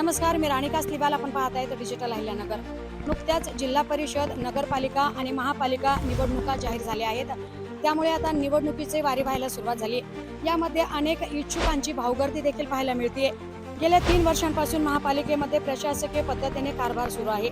नमस्कार मी राणिका स्लिबाल. आपण पाहत आहे डिजिटल अहिल्यानगर नुकत्याच जिल्हा परिषद नगरपालिका आणि महापालिका निवडणुका जाहीर झाल्या आहेत. त्यामुळे आता निवडणुकीचे वारी व्हायला सुरुवात झाली. यामध्ये अनेक इच्छुकांची भावगर्दी देखील पाहायला मिळते गेल्या तीन वर्षांपासून महापालिकेमध्ये प्रशासकीय पद्धतीने कारभार सुरू आहे.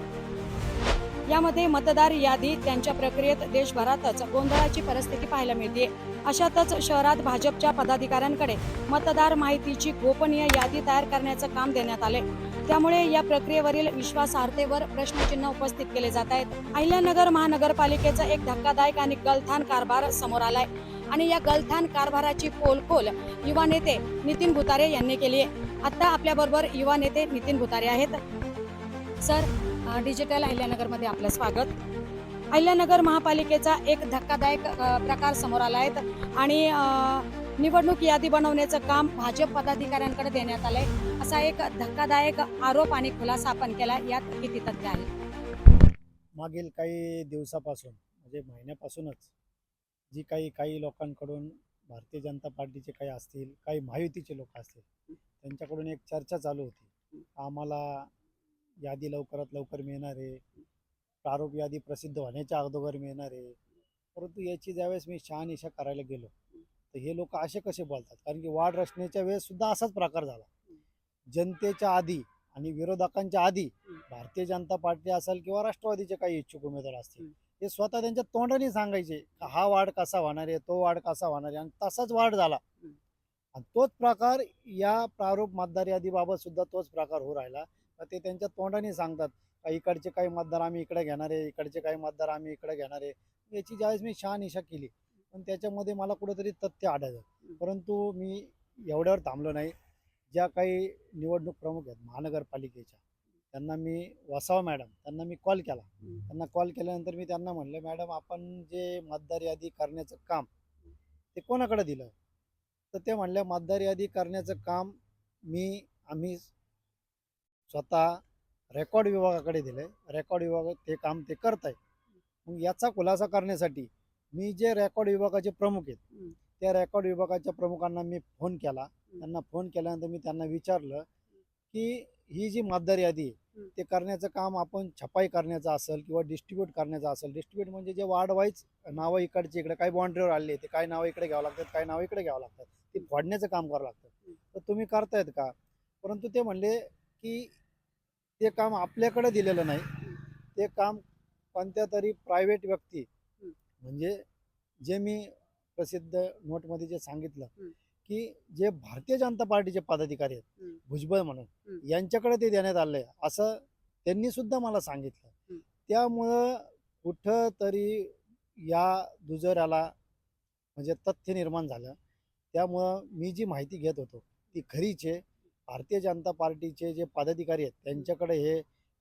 यामध्ये मतदार यादी त्यांच्या प्रक्रियेत देशभरातच गोंधळाची परिस्थिती पाहायला मिळते. अशातच शहरात भाजपच्या पदाधिकाऱ्यांकडे मतदार माहितीची गोपनीय यादी तयार करण्याचं काम देण्यात आले त्यामुळे या प्रक्रियेवरील विश्वासार्हतेवर प्रश्नचिन्ह उपस्थित केले जात आहेत. अहिल्यानगर महानगरपालिकेचा एक धक्कादायक आणि गलथान कारभार समोर आलाय. आणि या गलथान कारभाराची पोलखोल युवा नेते नितीन भुतारे यांनी केली आहे आता आपल्या बरोबर युवा नेते नितीन भुतारे आहेत. सर डिजिटल अहिल्यानगरमध्ये आपलं स्वागत. अहिल्यानगर महापालिकेचा एक धक्कादायक प्रकार समोर आला आहे. आणि निवडणूक यादी बनवण्याचं काम भाजप पदाधिकाऱ्यांकडे देण्यात आलंय. असा एक धक्कादायक आरोप आणि खुलासा आपण केला. यात किती तथ्य आहे? मागील काही दिवसापासून म्हणजे महिन्यापासूनच जी काही काही लोकांकडून भारतीय जनता पार्टीचे काही असतील काही महायुतीचे लोक असतील त्यांच्याकडून एक चर्चा चालू होती. आम्हाला यादी लवकरात लवकर मिळणार आहे. प्रारूप यादी प्रसिद्ध होण्याच्या अगोदर मिळणार आहे. परंतु याची ज्यावेळेस मी शहानिशा करायला गेलो तर हे लोक असे कसे बोलतात? कारण की वाढ रचनेच्या वेळेस सुद्धा असाच प्रकार झाला. जनतेच्या आधी आणि विरोधकांच्या आधी भारतीय जनता पार्टी असेल किंवा राष्ट्रवादीचे काही इच्छुक उमेदवार असतील ते स्वतः त्यांच्या तोंडाने सांगायचे हा वाढ कसा होणार आहे तो वाढ कसा होणार आहे? आणि तसाच वाढ झाला. आणि तोच प्रकार या प्रारूप मतदार यादीबाबत सुद्धा तोच प्रकार होऊ राहिला. ते त्यांच्या तोंडाने सांगतात का इकडचे काही मतदार आम्ही इकडे घेणार आहे इकडचे काही मतदार आम्ही इकडे घेणार आहे. याची ज्यावेळेस मी शहानिशा केली पण त्याच्यामध्ये मला कुठेतरी तथ्य आढळलं. परंतु मी एवढ्यावर थांबलो नाही. ज्या काही निवडणूक प्रमुख आहेत महानगरपालिकेच्या त्यांना मी वसावा मॅडम त्यांना मी कॉल केला. त्यांना कॉल केल्यानंतर मी त्यांना म्हणलं मॅडम आपण जे मतदार यादी करण्याचं काम ते कोणाकडे दिलं? तर ते म्हणल्या मतदार यादी करण्याचं काम मी आम्ही स्वतः रेकॉर्ड विभागाकडे दिलं आहे रेकॉर्ड विभाग ते काम ते करत आहे मग याचा खुलासा करण्यासाठी मी जे रेकॉर्ड विभागाचे प्रमुख आहेत त्या रेकॉर्ड विभागाच्या प्रमुखांना मी फोन केला. त्यांना फोन केल्यानंतर मी त्यांना विचारलं की ही जी मतदार यादी आहे ते करण्याचं काम आपण छपाई करण्याचं असेल किंवा डिस्ट्रीब्यूट करण्याचं असेल. डिस्ट्रीब्यूट म्हणजे जे वार्ड वाईज नावं इकडचे इकडे काही बाउंड्रीवर आले ते काही नावं इकडे घ्यावं लागतात काही नावं इकडे घ्यावं लागतात. ते फोडण्याचं काम करावं लागतं. तर तुम्ही करतायत का? परंतु ते म्हणले की ते काम आपल्याकडे दिलेलं नाही ते काम कोणत्या तरी प्रायव्हेट व्यक्ती म्हणजे जे मी प्रसिद्ध नोटमध्ये जे सांगितलं. की जे भारतीय जनता पार्टीचे पदाधिकारी आहेत. भुजबळ म्हणून. यांच्याकडे ते देण्यात आलंय असं त्यांनी सुद्धा मला सांगितलं. त्यामुळं कुठं तरी या दुजोऱ्याला म्हणजे तथ्य निर्माण झालं त्यामुळं मी जी माहिती घेत होतो ती खरीच आहे भारतीय जनता पार्टीचे जे पदाधिकारी आहेत त्यांच्याकडे हे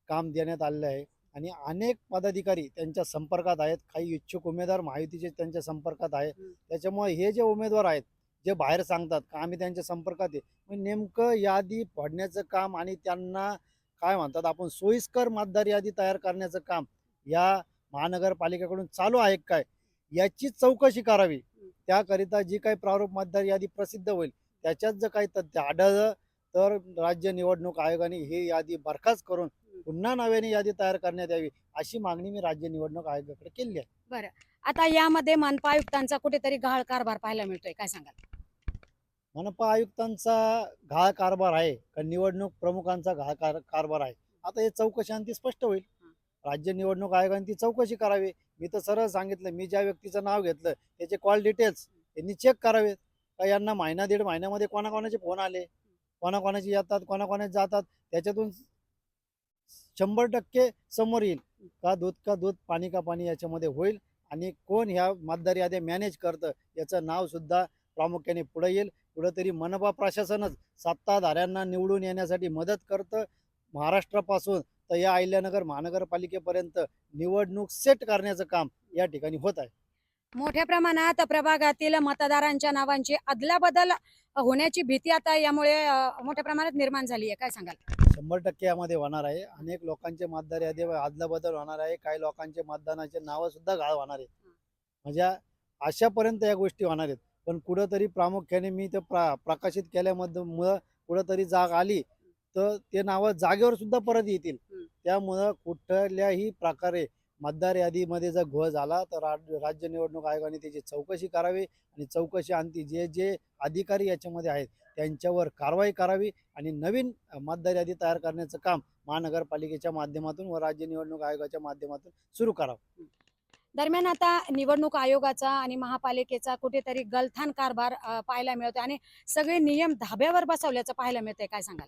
काम देण्यात आलेलं आहे. आणि अनेक पदाधिकारी त्यांच्या संपर्कात आहेत. काही इच्छुक उमेदवार महायुतीचे त्यांच्या संपर्कात आहेत हम्म. त्याच्यामुळे हे जे उमेदवार आहेत जे बाहेर सांगतात का आम्ही त्यांच्या संपर्कात आहे मग नेमकं यादी फोडण्याचं काम आणि त्यांना काय म्हणतात आपण सोयीस्कर मतदार यादी तयार करण्याचं काम या महानगरपालिकेकडून चालू आहे काय? याची चौकशी करावी. त्याकरिता जी काही प्रारूप मतदार यादी प्रसिद्ध होईल त्याच्यात जर काही तथ्य आढळलं तर राज्य निवडणूक आयोगाने ही यादी बरखास्त करून पुन्हा नव्याने यादी तयार करण्यात यावी अशी मागणी मी राज्य निवडणूक आयोगाकडे केली आहे. आता यामध्ये मनपा आयुक्तांचा कुठेतरी गहाळ कारभार पाहायला मिळतोय. काय सांगाल? मनपा आयुक्तांचा घाळ कारभार आहे का निवडणूक प्रमुखांचा घाळ कार कारभार आहे? आता हे चौकशी स्पष्ट होईल. राज्य निवडणूक आयोगाने ती चौकशी करावी. मी तर सरळ सांगितलं मी ज्या व्यक्तीचं नाव घेतलं त्याचे कॉल डिटेल्स यांनी चेक करावेत. का यांना महिना दीड महिन्यामध्ये कोणाकोणाचे फोन आले? कोणाकोणाचे येतात कोणाकोणाचे जातात त्याच्यातून शंभर टक्के समोर येईल. का दूध का दूध पाणी का पाणी याच्यामध्ये होईल आणि कोण ह्या मतदार याद्या मॅनेज करतं याचं नाव सुद्धा प्रामुख्याने पुढे येईल. कुठंतरी मनपा प्रशासनच सत्ताधाऱ्यांना निवडून येण्यासाठी मदत करतं. महाराष्ट्रापासून तर या अहिल्यानगर महानगरपालिकेपर्यंत निवडणूक सेट करण्याचं काम या ठिकाणी होत आहे. मोठ्या प्रमाणात प्रभागातील मतदारांच्या नावांची अदलाबदल होण्याची भीती आता यामुळे मोठ्या प्रमाणात निर्माण झाली आहे. काय सांगाल? शंभर टक्के यामध्ये होणार आहे. अनेक लोकांचे मतदार यादी आदला बदल होणार आहे. काही लोकांचे मतदानाचे नावं सुद्धा गाळ होणार आहेत. म्हणजे अशापर्यंत या गोष्टी होणार आहेत. पण कुठंतरी प्रामुख्याने मी ते प्रा प्रकाशित केल्यामध्ये मुळं कुठंतरी जाग आली तर ते नावं जागेवर सुद्धा परत येतील. त्यामुळं कुठल्याही प्रकारे मतदार यादीमध्ये जर घोळ झाला तर राज- राज्य निवडणूक आयोगाने त्याची चौकशी करावी आणि चौकशी अंती जे जे अधिकारी याच्यामध्ये आहेत त्यांच्यावर कारवाई करावी आणि नवीन मतदार यादी तयार करण्याचं काम महानगरपालिकेच्या माध्यमातून व राज्य निवडणूक आयोगाच्या माध्यमातून सुरू करावं. दरम्यान आता निवडणूक आयोगाचा आणि महापालिकेचा कुठेतरी गलथान कारभार पाहायला मिळतोय आणि सगळे नियम धाब्यावर बसवल्याचं पाहायला मिळतंय. काय सांगाल?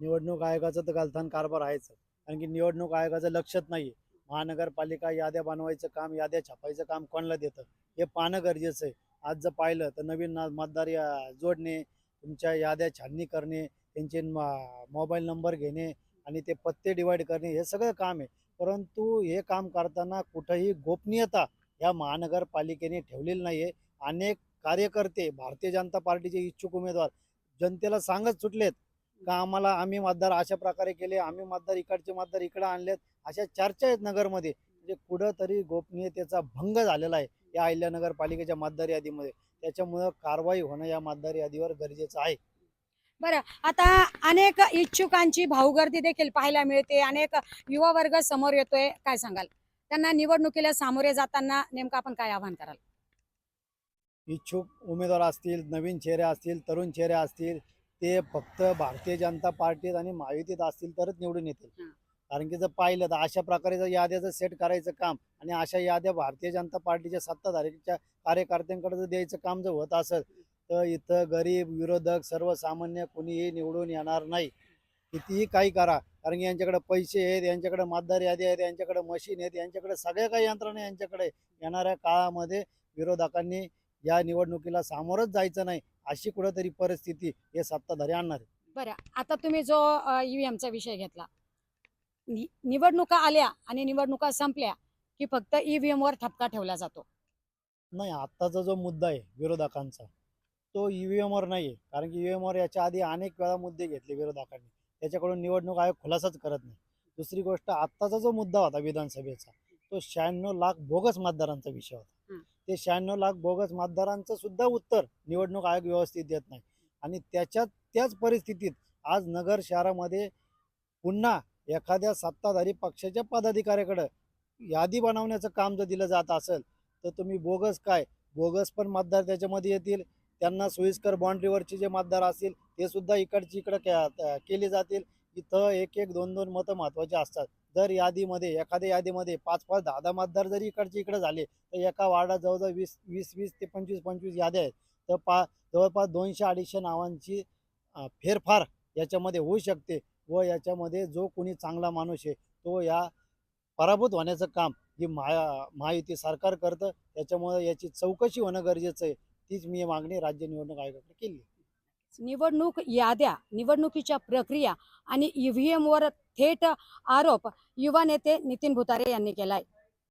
निवडणूक आयोगाचं तर गलथान कारभार आहेच. कारण की निवडणूक आयोगाचं लक्षात नाही महानगरपालिका याद्या बनवायचं काम याद्या छापायचं काम कोणाला देतं? हे पाहणं गरजेचं आहे. आज जर पाहिलं तर नवीन मतदार या- जोडणे तुमच्या याद्या छाननी करणे त्यांचे मोबाईल नंबर घेणे आणि ते पत्ते डिवाईड करणे हे सगळं काम आहे. परंतु हे काम करताना कुठंही गोपनीयता या महानगरपालिकेने ठेवलेली नाही आहे अनेक कार्यकर्ते भारतीय जनता पार्टीचे इच्छुक उमेदवार जनतेला सांगत सुटलेत का आम्हाला आम्ही मतदार अशा प्रकारे केले आम्ही मतदार इकडचे मतदार इकडे आणलेत अशा चर्चा आहेत नगरमध्ये. म्हणजे कुठंतरी गोपनीयतेचा भंग झालेला आहे या अहिल्यानगर पालिकेच्या मतदार यादीमध्ये. त्याच्यामुळं कारवाई होणं या मतदार यादीवर गरजेचं आहे. आता अनेक इच्छुकांची भाऊगर्दी देखील पाहायला मिळते. अनेक युवा वर्ग समोर येतोय. काय सांगाल? त्यांना निवडणुकीला सामोरे जाताना नेमकं आपण काय आवाहन कराल? इच्छुक उमेदवार असतील नवीन चेहरे असतील तरुण चेहरे असतील ते फक्त भारतीय जनता पार्टीत आणि महायुतीत असतील तरच निवडून येतील. कारण की जर पाहिलं तर अशा प्रकारे जर याद्याचं सेट करायचं काम आणि अशा याद्या भारतीय जनता पार्टीच्या सत्ताधारीच्या कार्यकर्त्यांकडे जर द्यायचं काम जर होत असेल तर इथं गरीब विरोधक सर्वसामान्य कुणीही निवडून येणार नाही कितीही काही करा कारण की यांच्याकडे पैसे आहेत यांच्याकडे मतदार यादी आहेत यांच्याकडे मशीन आहेत यांच्याकडे सगळ्या काही यंत्रणा यांच्याकडे येणाऱ्या काळामध्ये विरोधकांनी या निवडणुकीला सामोरच जायचं नाही अशी कुठेतरी परिस्थिती हे सत्ताधारी आणणार आहे. बरं आता तुम्ही जो ईव्हीएमचा विषय घेतला नि- निवडणुका आल्या आणि निवडणुका संपल्या की फक्त ईव्हीएम वर ठपका ठेवला जातो. नाही आत्ताचा जो मुद्दा आहे विरोधकांचा तो ईव्हीएम वर नाही कारण की ईव्हीएम वर याच्या आधी अनेक वेळा मुद्दे घेतले विरोधकांनी. त्याच्याकडून निवडणूक आयोग खुलासाच करत नाही. दुसरी गोष्ट आत्ताचा जो मुद्दा होता विधानसभेचा तो शहाण्णव लाख बोगस मतदारांचा विषय होता. ते शहाण्णव लाख बोगस मतदारांचं सुद्धा उत्तर निवडणूक आयोग व्यवस्थित देत नाही. आणि त्याच्यात त्याच परिस्थितीत आज नगर शहरामध्ये पुन्हा एखाद्या सत्ताधारी पक्षाच्या पदाधिकाऱ्याकडं यादी बनवण्याचं काम जर दिलं जात असेल तर तुम्ही बोगस काय? बोगस पण मतदार त्याच्यामध्ये येतील. त्यांना सोयीस्कर बाउंड्रीवरचे जे मतदार असतील ते सुद्धा इकडची इकडं के- केले जातील. इथं एक एक दोन दोन मतं महत्त्वाचे असतात. दर यादीमध्ये एखाद्या यादीमध्ये पाच पाच दहा दहा मतदार जरी इकडचे इकडे झाले तर एका वार्डात जवळजवळ वीस वीस वीस ते पंचवीस पंचवीस याद्या आहेत. तर पा जवळपास दोनशे अडीचशे नावांची फेरफार याच्यामध्ये होऊ शकते व याच्यामध्ये जो कोणी चांगला माणूस आहे तो या पराभूत होण्याचं काम ही महा महायुती सरकार करतं. त्याच्यामुळे याची चौकशी होणं गरजेचं आहे. तीच मी मागणी राज्य निवडणूक आयोगाकडे केली निवडणूक याद्या निवडणुकीच्या प्रक्रिया आणि ईव्हीएम वर थेट आरोप युवा नेते नितीन भुतारे यांनी केलाय.